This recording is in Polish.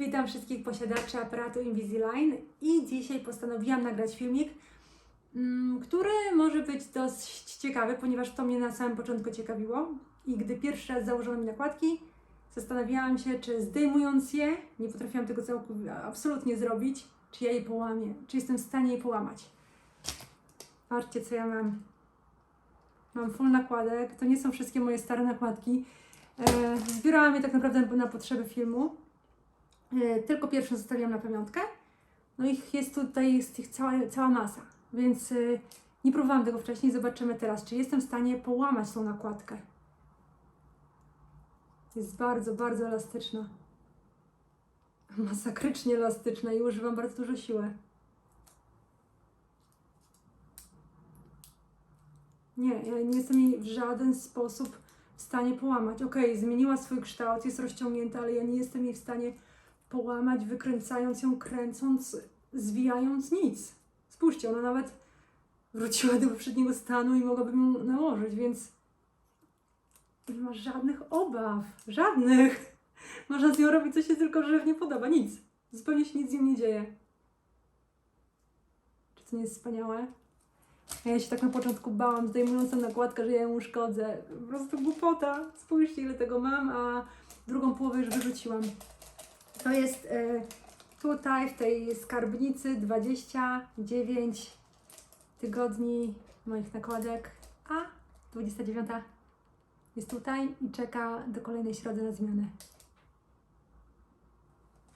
Witam wszystkich posiadaczy aparatu Invisalign i dzisiaj postanowiłam nagrać filmik, mm, który może być dość ciekawy, ponieważ to mnie na samym początku ciekawiło. I gdy pierwszy raz założyłam mi nakładki, zastanawiałam się, czy zdejmując je, nie potrafiłam tego całkowicie, absolutnie zrobić, czy ja je połamię, czy jestem w stanie je połamać. Patrzcie, co ja mam. Mam full nakładek, to nie są wszystkie moje stare nakładki. E, zbierałam je tak naprawdę na potrzeby filmu. E, Tylko pierwszą zostawiłam na pamiątkę. No ich jest tutaj, jest ich cała, cała masa, więc e, nie próbowałam tego wcześniej. Zobaczymy teraz, czy jestem w stanie połamać tą nakładkę. Jest bardzo, bardzo elastyczna. Masakrycznie elastyczna i używam bardzo dużo siły. Nie, ja nie jestem jej w żaden sposób w stanie połamać. Okej, zmieniła swój kształt, jest rozciągnięta, ale ja nie jestem jej w stanie połamać, wykręcając ją, kręcąc, zwijając nic. Spójrzcie, ona nawet wróciła do poprzedniego stanu i mogłabym ją nałożyć, więc nie ma żadnych obaw. Żadnych. Można z nią robić, co się tylko żywnie podoba. Nic. Zupełnie się nic z nią nie dzieje. Czy to nie jest wspaniałe? Ja się tak na początku bałam, zdejmując tę nakładkę, że ja ją uszkodzę. Po prostu głupota. Spójrzcie, ile tego mam, a drugą połowę już wyrzuciłam. To jest e, tutaj w tej skarbnicy 29 tygodni moich nakładek, a 29 jest tutaj i czeka do kolejnej środy na zmianę.